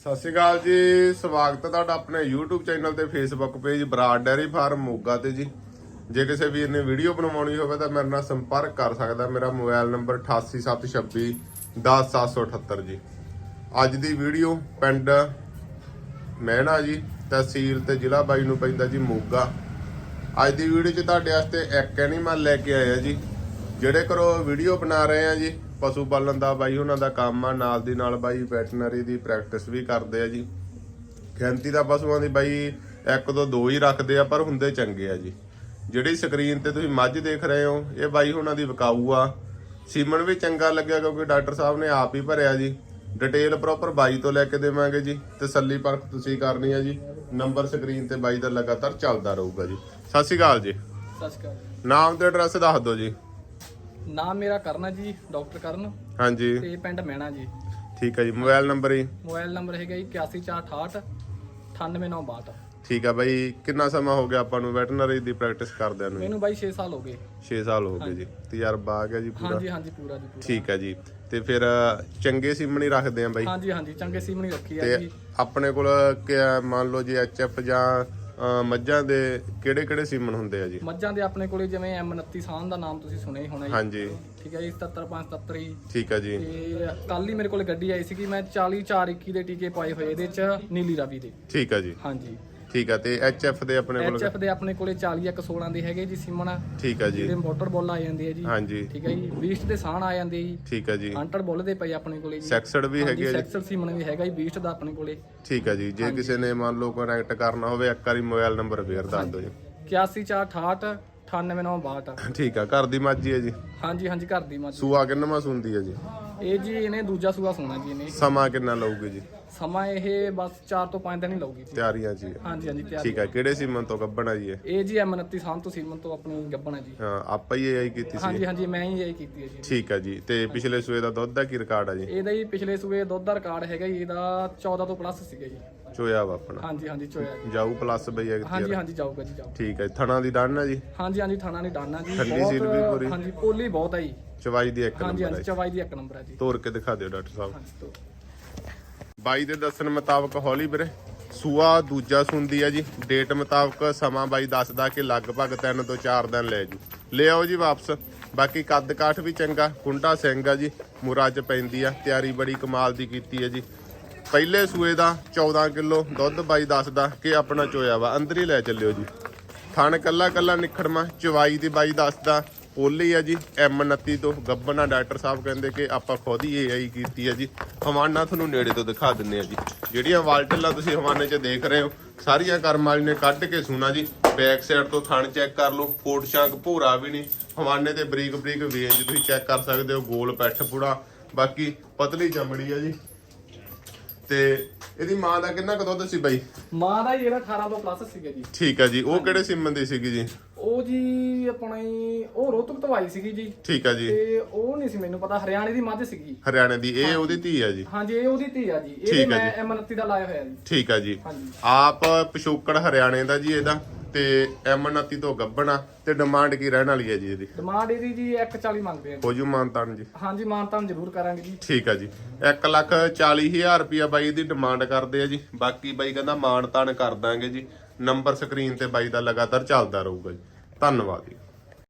ਸਤਿ ਸ਼੍ਰੀ ਅਕਾਲ ਜੀ, ਸਵਾਗਤ ਹੈ ਤੁਹਾਡਾ ਆਪਣੇ YouTube ਚੈਨਲ ਤੇ Facebook page Broad dairy farm Moga ਤੇ ਜੀ। ਜੇ ਕਿਸੇ ਵੀਰ ਨੇ ਵੀਡੀਓ ਬਣਵਾਉਣੀ ਹੋਵੇ ਤਾਂ ਮੇਰੇ ਨਾਲ ਸੰਪਰਕ ਕਰ ਸਕਦਾ, ਮੇਰਾ ਮੋਬਾਈਲ ਨੰਬਰ 8876 10778 ਜੀ। ਅੱਜ ਦੀ ਵੀਡੀਓ ਪਿੰਡ ਮਹਿਣਾ ਜੀ, ਤਹਿਸੀਲ ਤੇ ਜ਼ਿਲ੍ਹਾ ਬਾਈ ਨੂੰ ਪੈਂਦਾ ਜੀ ਮੋਗਾ। ਅੱਜ ਦੀ ਵੀਡੀਓ 'ਚ ਤੁਹਾਡੇ ਵਾਸਤੇ ਇੱਕ ਐਨੀਮਲ ਲੈ ਕੇ ਆਇਆ ਜੀ, ਜਿਹੜੇ ਕਰੋ ਵੀਡੀਓ ਬਣਾ ਰਹੇ ਆ ਜੀ ਪਸ਼ੂ ਪਾਲਣ ਦਾ ਬਾਈ ਉਹਨਾਂ ਦਾ ਕੰਮ ਆ ਨਾਲ ਦੀ ਨਾਲ ਬਾਈ ਵੈਟਰਨਰੀ ਦੀ ਪ੍ਰੈਕਟਿਸ ਵੀ ਕਰਦੇ ਆ ਜੀ। ਗਿਣਤੀ ਦਾ ਪਸ਼ੂਆਂ ਦੀ ਬਾਈ ਇੱਕ ਤੋਂ ਦੋ ਹੀ ਰੱਖਦੇ ਆ ਪਰ ਹੁੰਦੇ ਚੰਗੇ ਆ ਜੀ। ਜਿਹੜੀ ਸਕਰੀਨ ਤੇ ਤੁਸੀਂ ਮੱਝ ਦੇਖ ਰਹੇ ਹੋ ਇਹ ਬਾਈ ਉਹਨਾਂ ਦੀ ਵਿਕਾਊ ਆ। ਸੀਮਨ ਵੀ ਚੰਗਾ ਲੱਗਿਆ ਕਿਉਂਕਿ ਡਾਕਟਰ ਸਾਹਿਬ ਨੇ ਆਪ ਹੀ ਭਰਿਆ ਜੀ। ਡਿਟੇਲ ਪ੍ਰੋਪਰ ਬਾਈ ਤੋਂ ਲੈ ਕੇ ਦੇਵਾਂਗੇ ਜੀ ਤਸੱਲੀ ਪਰਖ ਤੁਸੀਂ ਕਰਨੀ ਆ ਜੀ। ਨੰਬਰ ਸਕਰੀਨ ਤੇ ਬਾਈ ਦਾ ਲਗਾਤਾਰ ਚੱਲਦਾ ਰਹੂਗਾ ਜੀ। ਸਤਿ ਸ਼੍ਰੀ ਅਕਾਲ ਜੀ। ਸਤਿ ਸ਼੍ਰੀ ਅਕਾਲ। ਨਾਮ ਤੇ ਐਡਰੈਸ ਦੱਸ ਦਿਓ ਜੀ। ਨਾਮ ਮੇਰਾ ਕਰਨ ਹੈ ਜੀ ਡਾਕਟਰ ਕਰਨ। ਹਾਂਜੀ। ਤੇ ਪਿੰਡ ਮਹਿਣਾ ਜੀ। ਠੀਕ ਹੈ ਜੀ ਮੋਬਾਈਲ ਨੰਬਰ ਜੀ? ਮੋਬਾਈਲ ਨੰਬਰ ਹੈਗਾ ਜੀ 8148 98962 ਠੀਕ ਆ ਬਾਈ ਕਿੰਨਾ ਸਮਾਂ ਹੋ ਗਿਆ ਆਪਾਂ ਨੂੰ ਵੈਟਰਨਰੀ ਦੀ ਪ੍ਰੈਕਟਿਸ ਕਰਦਿਆਂ ਨੂੰ? ਮੈਨੂੰ ਬਾਈ 6 ਸਾਲ ਹੋ ਗਏ। 6 ਸਾਲ ਹੋ ਗਏ ਜੀ ਤਜਰਬਾ ਆ ਗਿਆ ਜੀ ਪੂਰਾ? ਹਾਂਜੀ ਹਾਂਜੀ ਪੂਰਾ ਜੀ ਪੂਰਾ। ਠੀਕ ਆ ਜੀ ਤੇ ਫਿਰ ਚੰਗੇ ਸੀਮਣੀ ਰੱਖਦੇ ਆ ਬਾਈ? ਹਾਂਜੀ ਹਾਂਜੀ ਚੰਗੇ ਸੀਮਣੀ ਰੱਖੀ ਆ ਜੀ। ਆਪਣੇ ਕੋਲ ਮੰਨ ਲਓ ਜੀ ਐਚਐਫ ਜਾਂ ਮੱਝਾਂ ਦੇ ਕਿਹੜੇ ਕਿਹੜੇ ਸੀਮਨ ਹੁੰਦੇ ਆ ਜੀ? ਮੱਝਾਂ ਦੇ ਆਪਣੇ ਕੋਲੇ ਜਿਵੇਂ M29 ਸਾਨ ਦਾ ਨਾਮ ਤੁਸੀਂ ਸੁਣਿਆ ਹੀ ਹੋਣਾ ਜੀ। ਹਾਂਜੀ। ਠੀਕ ਹੈ ਜੀ 77577 ਜੀ। ਠੀਕ ਆ ਜੀ। ਤੇ ਕੱਲ ਹੀ ਮੇਰੇ ਕੋਲੇ ਗੱਡੀ ਆਈ ਸੀਗੀ ਮੈਂ 40 421 ਦੇ ਟੀਕੇ ਪਾਏ ਹੋਏ ਇਹਦੇ ਚ ਨੀਲੀ ਰਾਵੀ ਦੇ। ਠੀਕ ਆ ਜੀ। ਹਾਂਜੀ। ਠੀਕ ਆ ਤੇ ਐਚਐਫ ਦੇ ਆਪਣੇ ਕੋਲ ਐਚਐਫ ਦੇ ਆਪਣੇ ਕੋਲੇ 40 116 ਦੇ ਹੈਗੇ ਜੀ ਸੀਮਨ। ਠੀਕ ਆ ਜੀ। ਜਿਹੜੇ ਮੋਟਰ ਬੋਲ ਆ ਜਾਂਦੇ ਆ ਜੀ। ਹਾਂਜੀ। ਠੀਕ ਹੈ ਜੀ। 20 ਦੇ ਸਾਨ ਆ ਜਾਂਦੇ ਜੀ। ਠੀਕ ਆ ਜੀ। ਹੰਟਰ ਬੁੱਲ ਦੇ ਪਏ ਆਪਣੇ ਕੋਲੇ ਜੀ। ਸੈਕਸਡ ਵੀ ਹੈਗੇ ਆ ਜੀ। ਸੈਕਸਲ ਸੀਮਨ ਵੀ ਹੈਗਾ ਜੀ 20 ਦਾ ਆਪਣੇ ਕੋਲੇ। ਠੀਕ ਆ ਜੀ। ਜੇ ਕਿਸੇ ਨੇ ਮੰਨ ਲਓ ਕਨੈਕਟ ਕਰਨਾ ਹੋਵੇ ਇੱਕ ਵਾਰੀ ਮੋਬਾਈਲ ਨੰਬਰ ਫੇਰ ਦੱਸ ਦਿਓ ਜੀ। 8148 98962 ਠੀਕ ਆ ਘਰ ਦੀ ਮੱਝ ਹੀ ਜੀ। ਹਾਂਜੀ ਹਾਂਜੀ ਘਰ ਦੀ ਮੱਝ ਸੂਆ ਕਿੰਨਵਾਂ ਸੁੰਦੀ ਹੈ ਜੀ? ਇਹ ਜੀ ਇਹਨੇ ਦੂਜਾ ਸੂਆ ਸੋਣਾ ਜੀ ਇਹਨੇ। ਸਮਾਂ ਕਿੰਨਾ ਲਊਗੀ ਜੀ? ਸਮਾਂ ਇਹ ਬਸ 4 ਤੋਂ 5 ਦਿਨ ਹੀ ਲਊਗੀ ਜੀ ਤਿਆਰੀਆਂ ਜੀ। ਹਾਂਜੀ ਹਾਂਜੀ ਤਿਆਰ ਠੀਕ ਆ। ਕਿਹੜੇ ਸੀਮਨ ਤੋਂ ਗੱਬਣਾ ਜੀ ਇਹ? ਇਹ ਜੀ M29 ਸਾਨ ਤੋਂ ਸੀਮਨ ਤੋਂ ਆਪਣੀ ਗੱਬਣਾ ਜੀ। ਹਾਂ ਆਪਾਂ ਹੀ ਇਹ ਕੀਤੀ ਸੀ। ਹਾਂਜੀ ਹਾਂਜੀ ਮੈਂ ਹੀ ਇਹ ਕੀਤੀ ਹੈ ਜੀ। ਠੀਕ ਆ ਜੀ ਤੇ ਪਿਛਲੇ ਸੂਏ ਦਾ ਦੁੱਧ ਦਾ ਕੀ ਰਿਕਾਰਡ ਆ ਜੀ? ਇਹਦਾ ਹੀ ਪਿਛਲੇ ਸੂਏ ਦੁੱਧ ਦਾ ਰਿਕਾਰਡ ਹੈਗਾ ਜੀ ਇਹਦਾ 14 ਤੋਂ ਪਲੱਸ ਸੀਗਾ ਜੀ। ਚੋਇਆ ਵਾ ਆਪਣਾ। ਹਾਂਜੀ ਹਾਂਜੀ ਚੋਇਆ ਜੀ। ਜਾਊ ਪਲੱਸ ਬਈ ਹੈ ਹਾਂਜੀ ਹਾਂਜੀ ਜਾਊਗਾ ਜੀ ਜਾਊ ਠੀਕ ਹੈ ਥਣਾ ਦੀ ਡਨ ਆ ਜੀ? ਹਾਂਜੀ ਹਾਂਜੀ ਥਾਣਾ ਨਹੀਂ ਡਾਨਾ ਜੀ। ਠੰਡੀ ਸੀਲ ਵੀ ਪੂਰੀ? ਹਾਂਜੀ ਪੋਲੀ ਬਹੁਤ ਹੈ ਜੀ। ਚਵਾਈ ਦੀ ਇੱਕ ਹਾਂਜੀ ਨੰਬਰ ਹੈ ਹਾਂਜੀ ਚਵਾਈ ਦੀ ਇੱਕ ਨੰਬਰ ਹੈ ਜੀ। ਤੋਰ ਕੇ ਦਿਖਾ ਦਿਓ ਡਾਕਟਰ ਸਾਹਿਬ। ਹਾਂਜੀ ਤੋਂ ਬਾਈ ਦੇ ਦੱਸਣ ਮੁਤਾਬਕ ਹੌਲੀ ਵੀਰੇ। ਸੂਆ ਦੂਜਾ ਸੁੰਦੀ ਆ ਜੀ। ਡੇਟ ਮੁਤਾਬਕ ਸਮਾਂ ਬਾਈ ਦੱਸਦਾ ਕਿ ਲਗਭਗ 3 ਤੋਂ 4 ਦਿਨ ਲੈ ਜੂ। ਲੈ ਆਓ ਜੀ ਵਾਪਸ। ਬਾਕੀ ਕੱਦ ਕਾਠ ਵੀ ਚੰਗਾ, ਕੁੰਡਾ ਸਿੰਘ ਆ ਜੀ। ਮੁਰਾ ਚ ਪੈਂਦੀ ਆ, ਤਿਆਰੀ ਬੜੀ ਕਮਾਲ ਦੀ ਕੀਤੀ ਹੈ ਜੀ। ਪਹਿਲੇ ਸੂਏ ਦਾ 14 ਕਿਲੋ ਦੁੱਧ ਬਾਈ ਦੱਸਦਾ ਕਿ ਆਪਣਾ ਚੋਇਆ ਵਾ। ਅੰਦਰ ਹੀ ਲੈ ਚੱਲਿਓ ਜੀ। ਥਣ ਕੱਲਾ ਕੱਲਾ ਨਿਖੜਮਾ, ਚਵਾਈ ਦੀ ਬਾਈ ਦੱਸਦਾ ਪੋਲੀ ਆ ਜੀ M29 ਤੋਂ ਗੱਬਨਾ ਡਾਕਟਰ ਸਾਹਿਬ ਕਹਿੰਦੇ ਕਿ ਆਪਾਂ ਖੁਦ ਹੀ AI ਕੀਤੀ ਆ ਜੀ। ਹਵਾਨਾ ਤੁਹਾਨੂੰ ਨੇੜੇ ਤੋਂ ਦਿਖਾ ਦਿੰਨੇ ਆ ਜੀ। ਜਿਹੜੀਆਂ ਵਾਲਟਲਾਂ ਤੁਸੀਂ ਹਵਾਨੇ 'ਚ ਦੇਖ ਰਹੇ ਹੋ ਸਾਰੀਆਂ ਕਰਮ ਵਾਲੀ ਨੇ ਕੱਢ ਕੇ ਸੁਣਾ ਜੀ। ਬੈਕ ਸਾਈਡ ਤੋਂ ਥਣ ਚੈੱਕ ਕਰ ਲਓ ਫੋਟ ਸ਼ਾਂਕ ਭੂਰਾ ਵੀ ਨਹੀਂ। ਹਵਾਨੇ ਤੇ ਬਰੀਕ ਬਰੀਕ ਵੇਂਜ ਤੁਸੀਂ ਚੈੱਕ ਕਰ ਸਕਦੇ ਹੋ ਗੋਲ ਪੈਠ ਪੂੜਾ ਬਾਕੀ ਪਤਲੀ ਚਮੜੀ ਆ ਜੀ। ਤੇ ਇਹਦੀ ਮਾਂ ਦਾ ਕਿੰਨਾ ਕੁ ਦੁੱਧ ਸੀ ਬਾਈ? ਮਾਂ ਦਾ ਜਿਹੜਾ 18 ਤੋਂ ਪਲੱਸ ਸੀਗਾ ਜੀ। ਠੀਕ ਆ ਜੀ ਉਹ ਕਿਹੜੇ ਸਿੰਮਨ ਦੀ ਸੀਗੀ ਜੀ? ਉਹ ਜੀ ਆਪਣਾ ਹੀ ਉਹ ਰੋਹਤਕ ਤੋਂ ਆਈ ਸੀਗੀ ਜੀ। ਠੀਕ ਆ ਜੀ। ਤੇ ਉਹ ਨਹੀਂ ਸੀ ਮੈਨੂੰ ਪਤਾ ਹਰਿਆਣੇ ਦੀ ਮੱਝ ਸੀਗੀ। ਹਰਿਆਣੇ ਦੀ ਇਹ ਉਹਦੀ ਧੀ ਆ ਜੀ। ਹਾਂਜੀ ਇਹ ਉਹਦੀ ਧੀ ਆ ਜੀ। ਇਹਦੇ ਠੀਕ ਆ ਮੈਂ M29 ਦਾ ਲਾਇਆ ਹੋਇਆ ਜੀ। ਠੀਕ ਆ ਜੀ। ਹਾਂਜੀ। ਆਪ ਪਿਛੋਕੜ ਹਰਿਆਣੇ ਦਾ ਜੀ ਇਹਦਾ ਤੇ M29 ਤੋਂ ਗੱਬਣਾ ਤੇ ਡਿਮਾਂਡ ਕੀ ਰਹਿਣ ਵਾਲੀ ਹੈ ਜੀ ਇਹਦੀ? ਡਿਮਾਂਡ ਇਹਦੀ ਜੀ 140 ਮੰਗਦੇ ਆ ਜੀ। ਹੋ ਜੂ ਮਾਨਤਾਨ ਜੀ। ਹਾਂਜੀ ਮਾਨਤਾਨ ਜ਼ਰੂਰ ਕਰਾਂਗੇ ਜੀ। ਠੀਕ ਆ ਜੀ। 1 ਲੱਖ 40 ਹਜ਼ਾਰ ਰੁਪਿਆ ਬਾਈ ਇਹਦੀ ਡਿਮਾਂਡ ਕਰਦੇ ਆ ਜੀ। ਬਾਕੀ ਬਾਈ ਕਹਿੰਦਾ ਮਾਨਤਾਨ ਕਰ ਦਾਂਗੇ ਜੀ। ਨੰਬਰ ਸਕਰੀਨ ਤੇ ਬਾਈ ਦਾ ਲਗਾਤਾਰ ਚੱਲਦਾ ਰਹੂਗਾ ਜੀ। ਧੰਨਵਾਦ ਜੀ।